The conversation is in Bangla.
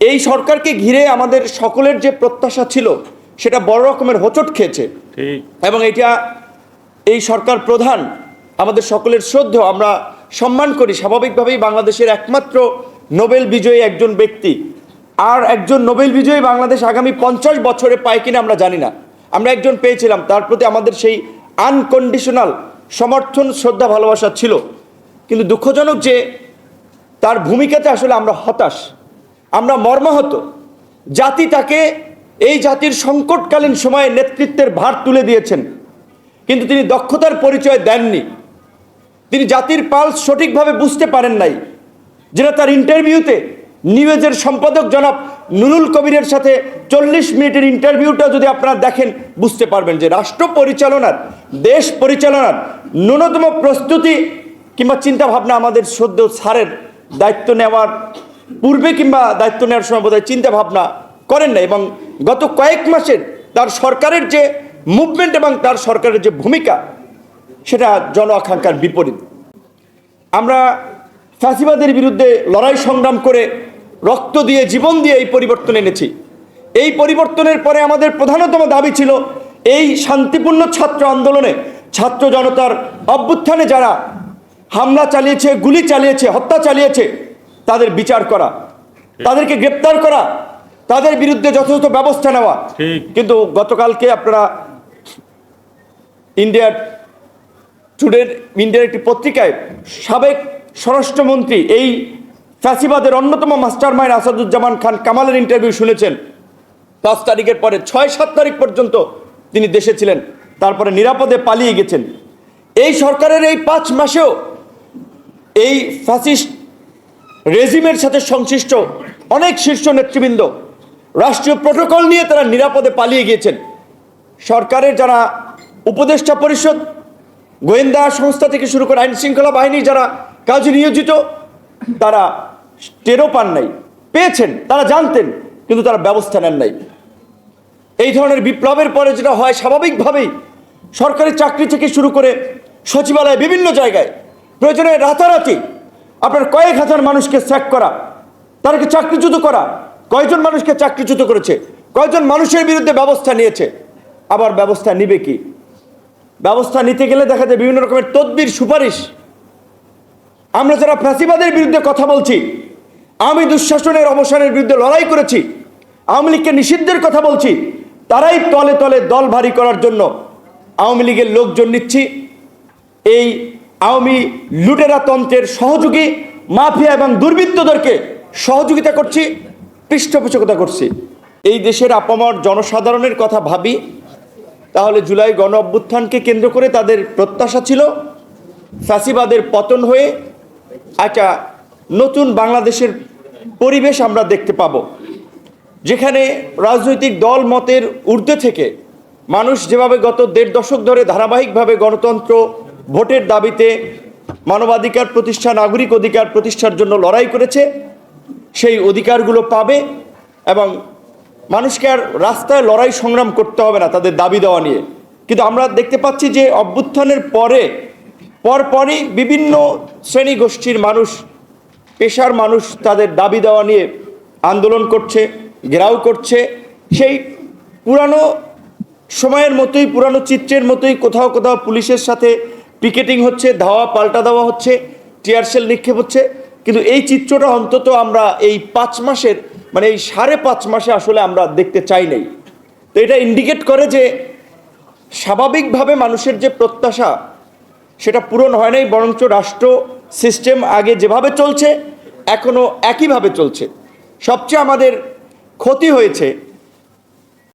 এই সরকারকে ঘিরে আমাদের সকলের যে প্রত্যাশা ছিল সেটা বড় রকমের হোঁচট খেয়েছে। এবং এটা এই সরকার প্রধান আমাদের সকলের শ্রদ্ধেয় আমরা সম্মান করি। স্বাভাবিকভাবেই বাংলাদেশের একমাত্র নোবেল বিজয়ী একজন ব্যক্তি। আর একজন নোবেল বিজয়ী বাংলাদেশ আগামী পঞ্চাশ বছরে পায় কিনা আমরা জানি না। আমরা একজন পেয়েছিলাম তার প্রতি আমাদের সেই আনকন্ডিশনাল সমর্থন শ্রদ্ধা ভালোবাসা ছিল। কিন্তু দুঃখজনক যে তার ভূমিকাতে আসলে আমরা হতাশ। আমরা মর্মাহত। জাতি তাকে এই জাতির সংকটকালীন সময়ে নেতৃত্বের ভার তুলে দিয়েছেন। কিন্তু তিনি দক্ষতার পরিচয় দেননি। তিনি জাতির পালস সঠিকভাবে বুঝতে পারেন নাই। যেটা তার ইন্টারভিউতে নিউজের সম্পাদক জনাব নুরুল কবিরের সাথে চল্লিশ মিনিটের ইন্টারভিউটা যদি আপনারা দেখেন, বুঝতে পারবেন যে রাষ্ট্র পরিচালনার, দেশ পরিচালনার ন্যূনতম প্রস্তুতি কিংবা চিন্তাভাবনা আমাদের সদ্য স্যারের দায়িত্ব নেওয়ার পূর্বে কিংবা দায়িত্ব নেওয়ার সময় বোধহয় চিন্তা ভাবনা করেন না এবং গত কয়েক মাসের তার সরকারের যে মুভমেন্ট এবং তার সরকারের যে ভূমিকা, সেটা জন আকাঙ্ক্ষার বিপরীত। আমরা ফ্যাসিবাদের বিরুদ্ধে লড়াই সংগ্রাম করে রক্ত দিয়ে, জীবন দিয়ে এই পরিবর্তন এনেছি। এই পরিবর্তনের পরে আমাদের প্রধানতম দাবি ছিল এই শান্তিপূর্ণ ছাত্র আন্দোলনে ছাত্র জনতার অভ্যুত্থানে যারা হামলা চালিয়েছে, গুলি চালিয়েছে, হত্যা চালিয়েছে তাদের বিচার করা তাদেরকে গ্রেপ্তার করা তাদের বিরুদ্ধে যথাযথ ব্যবস্থা নেওয়া। কিন্তু গতকালকে আপনারা ইন্ডিয়ার টুডের ইন্ডিয়ার একটি পত্রিকায় সাবেক স্বরাষ্ট্রমন্ত্রী এই ফ্যাসিবাদের অন্যতম মাস্টার মাইন্ড আসাদুজ্জামান খান কামালের ইন্টারভিউ শুনেছেন। পাঁচ তারিখের পরে ছয় সাত তারিখ পর্যন্ত তিনি দেশে ছিলেন তারপরে নিরাপদে পালিয়ে গেছেন। এই সরকারের এই পাঁচ মাসেও এই ফ্যাসিস্ট রেজিমের সাথে সংশ্লিষ্ট অনেক শীর্ষ নেতৃবৃন্দ রাষ্ট্রীয় প্রোটোকল নিয়ে তারা নিরাপদে পালিয়ে গিয়েছেন। সরকারের যারা উপদেষ্টা পরিষদ, গোয়েন্দা সংস্থা থেকে শুরু করে আইন শৃঙ্খলা বাহিনী যারা কাজে নিয়োজিত, তারা টেরও পান নাই। পেয়েছেন, তারা জানতেন, কিন্তু তারা ব্যবস্থা নেন নাই। এই ধরনের বিপ্লবের পরে যেটা হয়, স্বাভাবিকভাবেই সরকারি চাকরি থেকে শুরু করে সচিবালয় বিভিন্ন জায়গায় প্রয়োজনে রাতারাতি আপনার কয়েক হাজার মানুষকে স্যাক করা তাদেরকে চাকরিচ্যুত করা? কয়জন মানুষকে চাকরিচ্যুত করেছে? কয়জন মানুষের বিরুদ্ধে ব্যবস্থা নিয়েছে? আবার ব্যবস্থা নিবে কি? ব্যবস্থা নিতে গেলে দেখা যায় বিভিন্ন রকমের তদবির সুপারিশ। আমরা যারা ফ্যাসিবাদের বিরুদ্ধে কথা বলছি, আমি দুঃশাসনের অবসানের বিরুদ্ধে লড়াই করেছি, আওয়ামী লীগকে নিষিদ্ধের কথা বলছি, তারাই তলে তলে দল ভারী করার জন্য আওয়ামী লীগের লোকজন নিচ্ছি। এই আওয়ামী লুটেরা তন্ত্রের সহযোগী, মাফিয়া এবং দুর্বৃত্তদেরকে সহযোগিতা করছি, পৃষ্ঠপোষকতা করছি। এই দেশের আপামর জনসাধারণের কথা ভাবি, তাহলে জুলাই গণ অভ্যুত্থানকে কেন্দ্র করে তাদের প্রত্যাশা ছিল ফ্যাসিবাদের পতন হয়ে একটা নতুন বাংলাদেশের পরিবেশ আমরা দেখতে পাব, যেখানে রাজনৈতিক দল মতের ঊর্ধ্বে থেকে মানুষ যেভাবে গত দেড় দশক ধরে ধারাবাহিকভাবে গণতন্ত্র ভোটের দাবিতে মানবাধিকার প্রতিষ্ঠা, নাগরিক অধিকার প্রতিষ্ঠার জন্য লড়াই করেছে, সেই অধিকারগুলো পাবে এবং মানুষকে আর রাস্তায় লড়াই সংগ্রাম করতে হবে না তাদের দাবি দেওয়া নিয়ে। কিন্তু আমরা দেখতে পাচ্ছি যে অভ্যুত্থানের পরে পরপরই বিভিন্ন শ্রেণি গোষ্ঠীর মানুষ, পেশার মানুষ তাদের দাবি দেওয়া নিয়ে আন্দোলন করছে, ঘেরাও করছে। সেই পুরানো সময়ের মতোই, পুরানো চিত্রের মতোই কোথাও কোথাও পুলিশের সাথে পিকেটিং হচ্ছে, ধাওয়া, পাল্টা দেওয়া হচ্ছে টিয়ারশেল নিক্ষেপ হচ্ছে। কিন্তু এই চিত্রটা অন্তত আমরা এই পাঁচ মাসের মানে এই সাড়ে পাঁচ মাসে আসলে আমরা দেখতে চাই নাই। তো এটা ইন্ডিকেট করে যে স্বাভাবিকভাবে মানুষের যে প্রত্যাশা, সেটা পূরণ হয় নাই, বরঞ্চ রাষ্ট্র সিস্টেম আগে যেভাবে চলছে এখনও একইভাবে চলছে। সবচেয়ে আমাদের ক্ষতি হয়েছে